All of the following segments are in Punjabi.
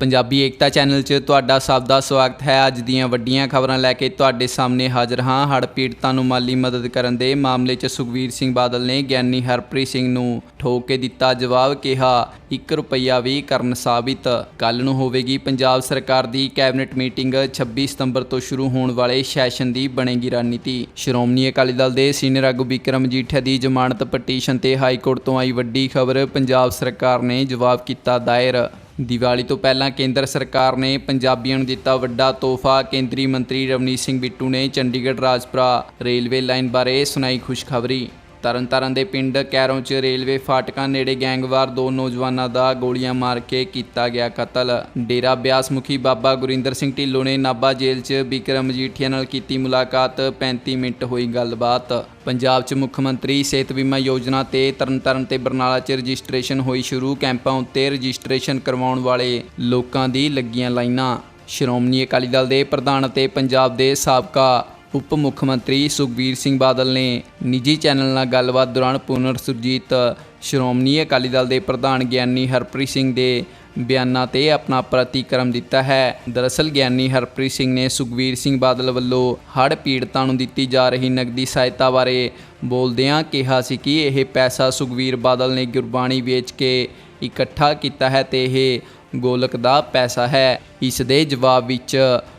ਪੰਜਾਬੀ ਏਕਤਾ ਚੈਨਲ 'ਚ ਤੁਹਾਡਾ ਸਭ ਦਾ ਸਵਾਗਤ ਹੈ। ਅੱਜ ਦੀਆਂ ਵੱਡੀਆਂ ਖਬਰਾਂ ਲੈ ਕੇ ਤੁਹਾਡੇ ਸਾਹਮਣੇ ਹਾਜ਼ਰ ਹਾਂ। ਹੜ੍ਹ ਪੀੜਤਾਂ ਨੂੰ ਮਾਲੀ ਮਦਦ ਕਰਨ ਦੇ ਮਾਮਲੇ 'ਚ ਸੁਖਵੀਰ ਸਿੰਘ ਬਾਦਲ ਨੇ ਗਿਆਨੀ ਹਰਪ੍ਰੀਤ ਸਿੰਘ ਨੂੰ ਠੋਕ ਕੇ ਦਿੱਤਾ ਜਵਾਬ, ਕਿਹਾ 1 ਰੁਪਈਆ ਵੀ ਕਰਨ ਸਾਬਿਤ। ਕੱਲ ਨੂੰ ਹੋਵੇਗੀ ਪੰਜਾਬ ਸਰਕਾਰ ਦੀ ਕੈਬਨਿਟ ਮੀਟਿੰਗ। 26 ਸਤੰਬਰ ਤੋਂ ਸ਼ੁਰੂ ਹੋਣ ਵਾਲੇ ਸੈਸ਼ਨ ਦੀ ਬਣੇਗੀ ਰਣਨੀਤੀ। ਸ਼੍ਰੋਮਣੀ ਅਕਾਲੀ ਦਲ ਦੇ ਸੀਨੀਅਰ ਆਗੂ ਵਿਕਰਮ ਮਜੀਠੀਆ ਦੀ ਜ਼ਮਾਨਤ ਪਟੀਸ਼ਨ ਤੇ ਹਾਈ ਕੋਰਟ ਤੋਂ ਆਈ ਵੱਡੀ ਖਬਰ। ਪੰਜਾਬ ਸਰਕਾਰ ਨੇ ਜਵਾਬ ਕੀਤਾ ਦਾਇਰ। ਦੀਵਾਲੀ ਤੋਂ ਪਹਿਲਾਂ ਕੇਂਦਰ ਸਰਕਾਰ ਨੇ ਪੰਜਾਬੀਆਂ ਨੂੰ ਦਿੱਤਾ ਵੱਡਾ ਤੋਹਫਾ। ਕੇਂਦਰੀ ਮੰਤਰੀ ਰਵਨੀਤ ਸਿੰਘ ਬਿੱਟੂ ਨੇ ਚੰਡੀਗੜ੍ਹ ਰਾਜਪੁਰਾ ਰੇਲਵੇ ਲਾਈਨ ਬਾਰੇ ਸੁਣਾਈ ਖੁਸ਼ਖਬਰੀ। ਤਰਨਤਾਰਨ ਦੇ ਪਿੰਡ ਕੈਰੋਂ 'ਚ ਰੇਲਵੇ ਫਾਟਕਾਂ ਨੇੜੇ ਗੈਂਗਵਾਰ ਦੋ ਨੌਜਵਾਨਾਂ ਦਾ ਗੋਲੀਆਂ ਮਾਰ ਕੇ ਕੀਤਾ ਗਿਆ ਕਤਲ। ਡੇਰਾ ਬਿਆਸ ਮੁਖੀ ਬਾਬਾ ਗੁਰਿੰਦਰ ਸਿੰਘ ਢਿੱਲੋਂ ਨੇ ਨਾਭਾ ਜੇਲ੍ਹ 'ਚ ਬਿਕਰਮ ਮਜੀਠੀਆ ਨਾਲ ਕੀਤੀ ਮੁਲਾਕਾਤ 35 ਮਿੰਟ ਹੋਈ ਗੱਲਬਾਤ। ਪੰਜਾਬ 'ਚ ਮੁੱਖ ਮੰਤਰੀ ਸਿਹਤ ਬੀਮਾ ਯੋਜਨਾ ਤੇ ਤਰਨਤਾਰਨ ਤੇ ਬਰਨਾਲਾ 'ਚ ਰਜਿਸਟ੍ਰੇਸ਼ਨ ਹੋਈ ਸ਼ੁਰੂ, ਕੈਂਪਾਂ ਉੱਤੇ ਰਜਿਸਟ੍ਰੇਸ਼ਨ ਕਰਵਾਉਣ ਵਾਲੇ ਲੋਕਾਂ ਦੀ ਲੱਗੀਆਂ ਲਾਈਨਾਂ। ਸ਼੍ਰੋਮਣੀ ਅਕਾਲੀ ਦਲ ਦੇ ਪ੍ਰਧਾਨ ਅਤੇ ਪੰਜਾਬ ਦੇ ਸਾਬਕਾ ਉਪ ਮੁੱਖ ਮੰਤਰੀ ਸੁਖਬੀਰ ਸਿੰਘ ਬਾਦਲ ਨੇ ਨਿੱਜੀ ਚੈਨਲ ਨਾਲ ਗੱਲਬਾਤ ਦੌਰਾਨ ਪੁਨਰ ਸੁਰਜੀਤ ਸ਼੍ਰੋਮਣੀ ਅਕਾਲੀ ਦਲ ਦੇ ਪ੍ਰਧਾਨ ਗਿਆਨੀ ਹਰਪ੍ਰੀਤ ਸਿੰਘ ਦੇ ਬਿਆਨਾਂ ਤੇ ਆਪਣਾ ਪ੍ਰਤੀਕਰਮ ਦਿੱਤਾ ਹੈ। ਦਰਅਸਲ ਗਿਆਨੀ ਹਰਪ੍ਰੀਤ ਸਿੰਘ ਨੇ ਸੁਖਬੀਰ ਸਿੰਘ ਬਾਦਲ ਵੱਲੋਂ ਹੜ੍ਹ ਪੀੜਤਾਂ ਨੂੰ ਦਿੱਤੀ ਜਾ ਰਹੀ ਨਗਦੀ ਸਹਾਇਤਾ ਬਾਰੇ ਬੋਲਦਿਆਂ ਕਿਹਾ ਸੀ ਕਿ ਇਹ ਪੈਸਾ ਸੁਖਬੀਰ ਬਾਦਲ ਨੇ ਗੁਰਬਾਣੀ ਵੇਚ ਕੇ ਇਕੱਠਾ ਕੀਤਾ ਹੈ ਤੇ ਇਹ ਗੋਲਕ ਦਾ ਪੈਸਾ ਹੈ। ਇਸ ਦੇ ਜਵਾਬ ਵਿੱਚ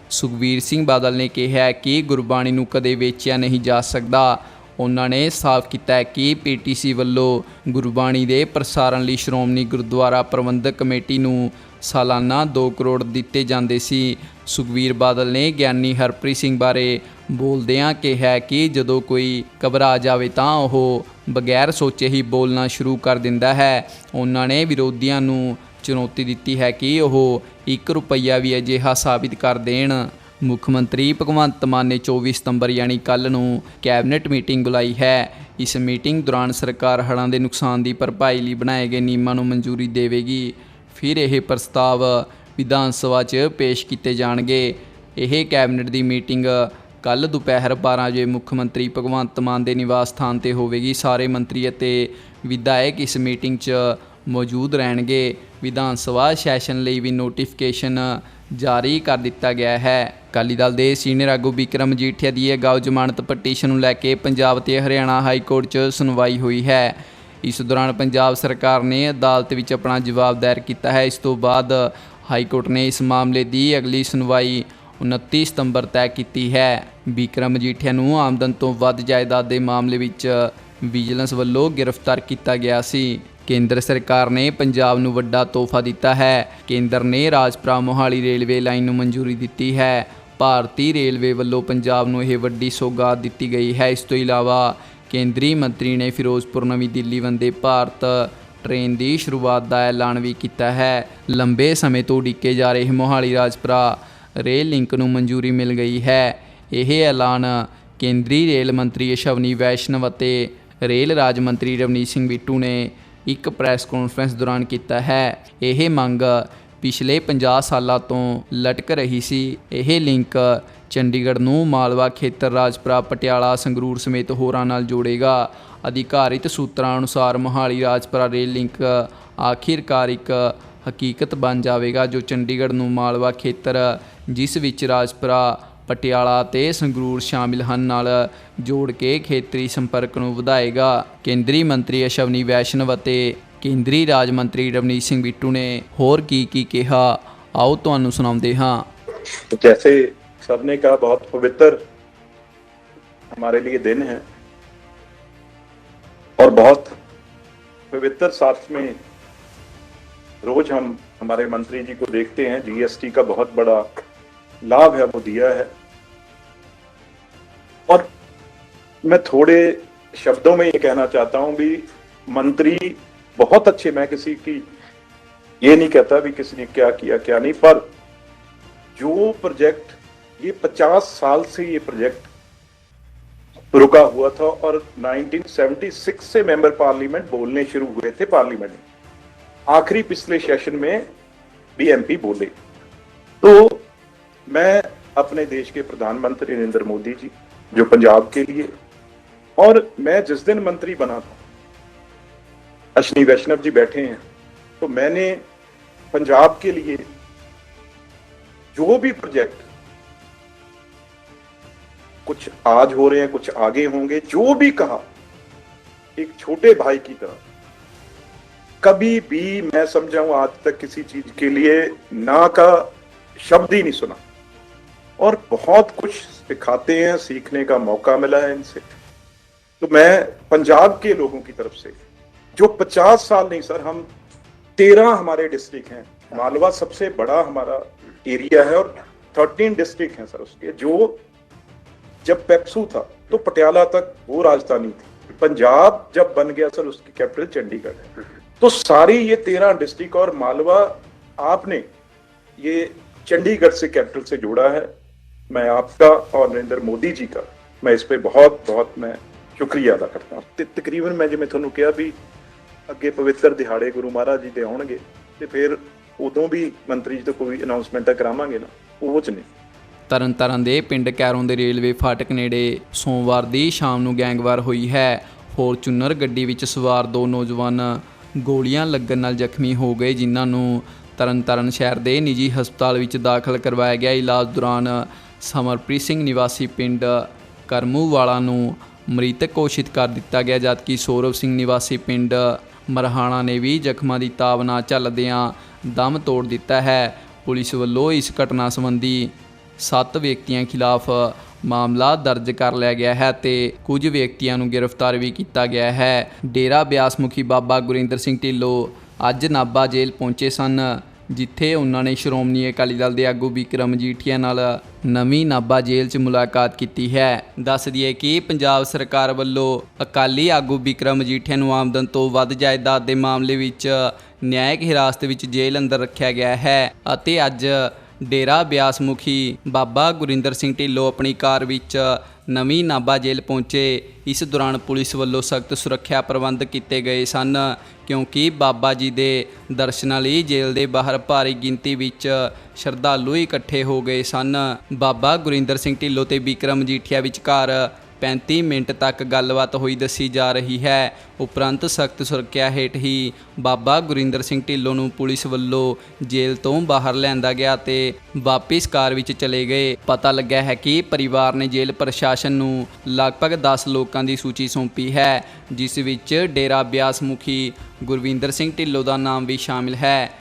ਸੁਖਬੀਰ ਸਿੰਘ ਬਾਦਲ ਨੇ ਕਿਹਾ ਕਿ ਗੁਰਬਾਣੀ ਨੂੰ ਕਦੇ ਵੇਚਿਆ ਨਹੀਂ ਜਾ ਸਕਦਾ। ਉਹਨਾਂ ਨੇ ਸਾਫ਼ ਕੀਤਾ ਹੈ ਕਿ ਪੀਟੀਸੀ ਵੱਲੋਂ ਗੁਰਬਾਣੀ ਦੇ ਪ੍ਰਸਾਰਣ ਲਈ ਸ਼੍ਰੋਮਣੀ ਗੁਰਦੁਆਰਾ ਪ੍ਰਬੰਧਕ ਕਮੇਟੀ ਨੂੰ ਸਾਲਾਨਾ 2 ਕਰੋੜ ਦਿੱਤੇ ਜਾਂਦੇ ਸੀ। ਸੁਖਬੀਰ ਬਾਦਲ ਨੇ ਗਿਆਨੀ ਹਰਪ੍ਰੀਤ ਸਿੰਘ ਬਾਰੇ ਬੋਲਦਿਆਂ ਕਿਹਾ ਕਿ ਜਦੋਂ ਕੋਈ ਘਬਰਾ ਜਾਵੇ ਤਾਂ ਉਹ ਬਗੈਰ ਸੋਚੇ ਹੀ ਬੋਲਣਾ ਸ਼ੁਰੂ ਕਰ ਦਿੰਦਾ ਹੈ। ਉਹਨਾਂ ਨੇ ਵਿਰੋਧੀਆਂ ਨੂੰ ਚੁਣੌਤੀ ਦਿੱਤੀ ਹੈ ਕਿ ਉਹ 1 ਰੁਪਈਆ ਵੀ ਅਜਿਹਾ ਸਾਬਿਤ ਕਰ ਦੇਣ। ਮੁੱਖ ਮੰਤਰੀ ਭਗਵੰਤ ਮਾਨ ਨੇ 24 ਸਤੰਬਰ ਯਾਨੀ ਕੱਲ ਨੂੰ ਕੈਬਨਿਟ ਮੀਟਿੰਗ ਬੁਲਾਈ ਹੈ। ਇਸ ਮੀਟਿੰਗ ਦੌਰਾਨ ਸਰਕਾਰ ਹੜ੍ਹਾਂ ਦੇ ਨੁਕਸਾਨ ਦੀ ਭਰਪਾਈ ਲਈ ਬਣਾਏ ਗਏ ਨਿਯਮਾਂ ਨੂੰ ਮਨਜ਼ੂਰੀ ਦੇਵੇਗੀ। ਫਿਰ ਇਹ ਪ੍ਰਸਤਾਵ ਵਿਧਾਨ ਸਭਾ 'ਚ ਪੇਸ਼ ਕੀਤੇ ਜਾਣਗੇ। ਇਹ ਕੈਬਨਿਟ ਦੀ ਮੀਟਿੰਗ ਕੱਲ ਦੁਪਹਿਰ 12 ਵਜੇ ਮੁੱਖ ਮੰਤਰੀ ਭਗਵੰਤ ਮਾਨ ਦੇ ਨਿਵਾਸ ਸਥਾਨ ਤੇ ਹੋਵੇਗੀ। ਸਾਰੇ ਮੰਤਰੀ ਅਤੇ ਵਿਧਾਇਕ ਇਸ ਮੀਟਿੰਗ 'ਚ ਮੌਜੂਦ ਰਹਿਣਗੇ। ਵਿਧਾਨ ਸਭਾ ਸੈਸ਼ਨ ਲਈ ਵੀ ਨੋਟੀਫਿਕੇਸ਼ਨ ਜਾਰੀ ਕਰ ਦਿੱਤਾ ਗਿਆ ਹੈ। ਅਕਾਲੀ ਦਲ ਦੇ ਸੀਨੀਅਰ ਆਗੂ ਵਿਕਰਮ ਮਜੀਠੀਆ ਦੀ ਅਗਾਊ ਜ਼ਮਾਨਤ ਪਟੀਸ਼ਨ ਨੂੰ ਲੈ ਕੇ ਪੰਜਾਬ ਤੇ ਹਰਿਆਣਾ ਹਾਈ ਕੋਰਟ 'ਚ ਸੁਣਵਾਈ ਹੋਈ ਹੈ। ਇਸ ਦੌਰਾਨ ਪੰਜਾਬ ਸਰਕਾਰ ਨੇ ਅਦਾਲਤ ਵਿੱਚ ਆਪਣਾ ਜਵਾਬ ਦਾਇਰ ਕੀਤਾ ਹੈ। ਇਸ ਤੋਂ ਬਾਅਦ ਹਾਈ ਕੋਰਟ ਨੇ ਇਸ ਮਾਮਲੇ ਦੀ ਅਗਲੀ ਸੁਣਵਾਈ 29 ਸਤੰਬਰ ਤੈਅ ਕੀਤੀ ਹੈ। ਵਿਕਰਮ ਮਜੀਠੀਆ ਨੂੰ ਆਮਦਨ ਤੋਂ ਵੱਧ ਜਾਇਦਾਦ ਦੇ ਮਾਮਲੇ ਵਿੱਚ ਵਿਜੀਲੈਂਸ ਵੱਲੋਂ ਗ੍ਰਿਫਤਾਰ ਕੀਤਾ ਗਿਆ ਸੀ। ਕੇਂਦਰ ਸਰਕਾਰ ਨੇ ਪੰਜਾਬ ਨੂੰ ਵੱਡਾ ਤੋਹਫਾ ਦਿੱਤਾ ਹੈ। ਕੇਂਦਰ ਨੇ ਰਾਜਪੁਰਾ ਮੋਹਾਲੀ ਰੇਲਵੇ ਲਾਈਨ ਨੂੰ ਮਨਜ਼ੂਰੀ ਦਿੱਤੀ ਹੈ। ਭਾਰਤੀ ਰੇਲਵੇ ਵੱਲੋਂ ਪੰਜਾਬ ਨੂੰ ਇਹ ਵੱਡੀ ਸੌਗਾਤ ਦਿੱਤੀ ਗਈ ਹੈ। ਇਸ ਤੋਂ ਇਲਾਵਾ ਕੇਂਦਰੀ ਮੰਤਰੀ ਨੇ ਫਿਰੋਜ਼ਪੁਰ ਨਵੀਂ ਦਿੱਲੀ ਵੰਦੇ ਭਾਰਤ ਟ੍ਰੇਨ ਦੀ ਸ਼ੁਰੂਆਤ ਦਾ ਐਲਾਨ ਵੀ ਕੀਤਾ ਹੈ। ਲੰਬੇ ਸਮੇਂ ਤੋਂ ਉਡੀਕੇ ਜਾ ਰਹੇ ਮੋਹਾਲੀ ਰਾਜਪੁਰਾ ਰੇਲ ਲਿੰਕ ਨੂੰ ਮਨਜ਼ੂਰੀ ਮਿਲ ਗਈ ਹੈ। ਇਹ ਐਲਾਨ ਕੇਂਦਰੀ ਰੇਲ ਮੰਤਰੀ ਅਸ਼ਵਨੀ ਵੈਸ਼ਨਵ ਅਤੇ ਰੇਲ ਰਾਜ ਮੰਤਰੀ ਰਵਨੀਤ ਸਿੰਘ ਬਿੱਟੂ ਨੇ ਇੱਕ ਪ੍ਰੈਸ ਕਾਨਫਰੰਸ ਦੌਰਾਨ ਕੀਤਾ ਹੈ। ਇਹ ਮੰਗ ਪਿਛਲੇ 50 ਸਾਲਾਂ ਤੋਂ ਲਟਕ ਰਹੀ ਸੀ। ਇਹ ਲਿੰਕ ਚੰਡੀਗੜ੍ਹ ਨੂੰ ਮਾਲਵਾ ਖੇਤਰ ਰਾਜਪੁਰਾ ਪਟਿਆਲਾ ਸੰਗਰੂਰ ਸਮੇਤ ਹੋਰਾਂ ਨਾਲ ਜੋੜੇਗਾ। ਅਧਿਕਾਰਿਤ ਸੂਤਰਾਂ ਅਨੁਸਾਰ ਮੋਹਾਲੀ ਰਾਜਪੁਰਾ ਰੇਲ ਲਿੰਕ ਆਖਿਰਕਾਰ ਇੱਕ ਹਕੀਕਤ ਬਣ ਜਾਵੇਗਾ, ਜੋ ਚੰਡੀਗੜ੍ਹ ਨੂੰ ਮਾਲਵਾ ਖੇਤਰ, ਜਿਸ ਵਿੱਚ ਰਾਜਪੁਰਾ ਪਟਿਆਲਾ ਤੇ ਸੰਗਰੂਰ ਸ਼ਾਮਿਲ ਹਨ ਨਾਲ ਜੋੜ ਕੇ ਖੇਤਰੀ ਸੰਪਰਕ ਨੂੰ ਵਧਾਏਗਾ ਕੇਂਦਰੀ ਮੰਤਰੀ ਅਸ਼ਵਨੀ ਵੈਸ਼ਨਵ ਅਤੇ ਕੇਂਦਰੀ ਰਾਜ ਮੰਤਰੀ ਰਵਨੀਤ ਸਿੰਘ ਬਿੱਟੂ ਨੇ ਹੋਰ ਕੀ ਕੀ ਕਿਹਾ ਆਓ ਤੁਹਾਨੂੰ ਸੁਣਾਉਂਦੇ ਹਾਂ तो जैसे सबने कहा बहुत पवित्र हमारे लिए दिन है और बहुत पवित्र साथ में रोज हम हमारे मंत्री जी को देखते हैं जीएसटी का बहुत बड़ा लाभ है वो दिया है मैं थोड़े शब्दों में ये कहना चाहता हूँ भी मंत्री बहुत अच्छे, मैं किसी की ये नहीं कहता भी किसी ने क्या किया, क्या नहीं, पर जो प्रोजेक्ट, ये 50 साल से ये प्रोजेक्ट रुका हुआ था और 1976 से मेंबर पार्लियामेंट बोलने शुरू हुए थे पार्लियामेंट में। आखिरी पिछले सेशन में भी एमपी बोले। तो मैं अपने देश के प्रधानमंत्री नरेंद्र मोदी जी, जो पंजाब के लिए और मैं जिस दिन मंत्री बना था, अश्विनी वैष्णव जी बैठे हैं तो मैंने पंजाब के लिए जो भी प्रोजेक्ट कुछ आज हो रहे हैं, कुछ आगे होंगे, जो भी कहा, एक छोटे भाई की तरह, कभी भी मैं समझा हूँ आज तक किसी चीज़ के लिए, ना का शब्द ही नहीं सुना। और बहुत कुछ सिखाते हैं, सीखने का मौका मिला है इनसे। तो मैं पंजाब के लोगों की तरफ़ से, जो 50 साल नहीं सर, हम 13 हमारे डिस्ट्रिक्ट हैं। मालवा सबसे बड़ा हमारा एरिया है और 13 डिस्ट्रिक्ट हैं सर उसके, जो जब पेप्सू था तो पटियाला तक वो राजधानी थी। पंजाब जब बन गया सर, उसकी कैपिटल चंडीगढ़ है। तो सारी ये तेरह डिस्ट्रिक्ट और मालवा, आपने ये चंडीगढ़ से कैपिटल से जोड़ा है। मैं आपका और नरेंद्र मोदी जी का, मैं इस पे बहुत बहुत मैं ਸ਼ੁਕਰੀਆ ਅਦਾ ਕਰਦਾ ਤੇ ਤਕਰੀਬਨ ਮੈਂ ਜਿਵੇਂ ਤੁਹਾਨੂੰ ਕਿਹਾ ਵੀ ਅੱਗੇ ਪਵਿੱਤਰ ਦਿਹਾੜੇ ਗੁਰੂ ਮਹਾਰਾਜ ਜੀ ਦੇ ਆਉਣਗੇ, ਤੇ ਫਿਰ ਉਦੋਂ ਵੀ ਮੰਤਰੀ ਜੀ ਤੋਂ ਕੋਈ ਅਨਾਉਂਸਮੈਂਟ ਕਰਾਵਾਂਗੇ ਨਾ, ਉਹ ਚ ਨਹੀਂ। ਤਰਨਤਾਰਨ ਦੇ ਪਿੰਡ ਕੈਰੋਂ ਦੇ ਰੇਲਵੇ ਫਾਟਕ ਨੇੜੇ ਸੋਮਵਾਰ ਦੀ ਸ਼ਾਮ ਨੂੰ ਗੈਂਗਵਾਰ ਹੋਈ ਹੈ। ਫੋਰਚੂਨਰ ਗੱਡੀ ਵਿੱਚ ਸਵਾਰ ਦੋ ਨੌਜਵਾਨ ਗੋਲੀਆਂ ਲੱਗਣ ਨਾਲ ਜ਼ਖਮੀ ਹੋ ਗਏ, ਜਿਨ੍ਹਾਂ ਨੂੰ ਤਰਨਤਾਰਨ ਸ਼ਹਿਰ ਦੇ ਨਿੱਜੀ ਹਸਪਤਾਲ ਵਿੱਚ ਦਾਖਲ ਕਰਵਾਇਆ ਗਿਆ। ਇਲਾਜ ਦੌਰਾਨ ਸਮਰਪ੍ਰੀਤ ਸਿੰਘ ਨਿਵਾਸੀ ਪਿੰਡ ਕਰਮੂਵਾਲਾ ਨੂੰ ਮ੍ਰਿਤਕ ਘੋਸ਼ਿਤ ਕਰ ਦਿੱਤਾ ਗਿਆ, ਜਦਕਿ ਸੌਰਵ ਸਿੰਘ ਨਿਵਾਸੀ ਪਿੰਡ ਮਰਹਾਣਾ ਨੇ ਵੀ ਜ਼ਖਮਾਂ ਦੀ ਤਾਬ ਨਾ ਝੱਲਦਿਆਂ ਦਮ ਤੋੜ ਦਿੱਤਾ ਹੈ। ਪੁਲਿਸ ਵੱਲੋਂ ਇਸ ਘਟਨਾ ਸੰਬੰਧੀ ਸੱਤ ਵਿਅਕਤੀਆਂ ਖਿਲਾਫ ਮਾਮਲਾ ਦਰਜ ਕਰ ਲਿਆ ਗਿਆ ਹੈ ਤੇ ਕੁਝ ਵਿਅਕਤੀਆਂ ਨੂੰ ਗ੍ਰਿਫਤਾਰ ਵੀ ਕੀਤਾ ਗਿਆ ਹੈ। ਡੇਰਾ ਬਿਆਸ ਮੁਖੀ ਬਾਬਾ ਗੁਰਿੰਦਰ ਸਿੰਘ ਢਿੱਲੋਂ ਅੱਜ ਨਾਭਾ ਜੇਲ੍ਹ ਪਹੁੰਚੇ ਸਨ। ਜਿੱਥੇ ਉਹਨਾਂ ਨੇ ਸ਼੍ਰੋਮਣੀ ਅਕਾਲੀ ਦਲ ਦੇ ਆਗੂ ਵਿਕਰਮ ਜੀਠੀਆ ਨਾਲ ਨਵੀਂ ਨਾਭਾ ਜੇਲ੍ਹ 'ਚ ਮੁਲਾਕਾਤ ਕੀਤੀ ਹੈ। ਦੱਸ ਦਈਏ ਕਿ ਪੰਜਾਬ ਸਰਕਾਰ ਵੱਲੋਂ ਅਕਾਲੀ ਆਗੂ ਵਿਕਰਮ ਜੀਠੀਆ ਨੂੰ ਆਮਦਨ ਤੋਂ ਵੱਧ ਜਾਇਦਾਦ ਦੇ ਮਾਮਲੇ ਵਿੱਚ ਨਿਆਇਕ ਹਿਰਾਸਤ ਵਿੱਚ ਜੇਲ੍ਹ ਅੰਦਰ ਰੱਖਿਆ ਗਿਆ ਹੈ ਅਤੇ ਅੱਜ ਡੇਰਾ ਬਿਆਸ ਮੁਖੀ ਬਾਬਾ ਗੁਰਿੰਦਰ ਸਿੰਘ ਢਿੱਲੋਂ ਆਪਣੀ ਕਾਰ ਵਿੱਚ ਨਵੀਂ ਨਾਭਾ ਜੇਲ੍ਹ ਪਹੁੰਚੇ। ਇਸ ਦੌਰਾਨ ਪੁਲਿਸ ਵੱਲੋਂ ਸਖਤ ਸੁਰੱਖਿਆ ਪ੍ਰਬੰਧ ਕੀਤੇ ਗਏ ਸਨ, ਕਿਉਂਕਿ ਬਾਬਾ ਜੀ ਦੇ ਦਰਸ਼ਨਾਂ ਲਈ ਜੇਲ੍ਹ ਦੇ ਬਾਹਰ ਭਾਰੀ ਗਿਣਤੀ ਵਿੱਚ ਸ਼ਰਧਾਲੂ ਇਕੱਠੇ ਹੋ ਗਏ ਸਨ। ਬਾਬਾ ਗੁਰਿੰਦਰ ਸਿੰਘ ਢਿੱਲੋਂ ਤੇ ਵਿਕਰਮ ਜੀਠੀਆ ਵਿਚਕਾਰ 35 ਮਿੰਟ ਤੱਕ ਗੱਲਬਾਤ ਹੋਈ ਦੱਸੀ ਜਾ ਰਹੀ ਹੈ। ਉਪਰੰਤ ਸਖਤ ਸੁਰੱਖਿਆ ਹੇਠ ਹੀ ਬਾਬਾ ਗੁਰਿੰਦਰ ਸਿੰਘ ਢਿੱਲੋਂ ਨੂੰ ਪੁਲਿਸ ਵੱਲੋਂ ਜੇਲ੍ਹ ਤੋਂ ਬਾਹਰ ਲਿਆਂਦਾ ਗਿਆ ਤੇ ਵਾਪਿਸ ਕਾਰ ਵਿੱਚ ਚਲੇ ਗਏ। ਪਤਾ ਲੱਗਿਆ ਹੈ ਕਿ ਪਰਿਵਾਰ ਨੇ ਜੇਲ੍ਹ ਪ੍ਰਸ਼ਾਸਨ ਨੂੰ ਲਗਭਗ 10 ਲੋਕਾਂ ਦੀ ਸੂਚੀ ਸੌਂਪੀ ਹੈ, ਜਿਸ ਵਿੱਚ ਡੇਰਾ ਬਿਆਸ ਮੁਖੀ ਗੁਰਵਿੰਦਰ ਸਿੰਘ ਢਿੱਲੋਂ ਦਾ ਨਾਮ ਵੀ ਸ਼ਾਮਿਲ ਹੈ।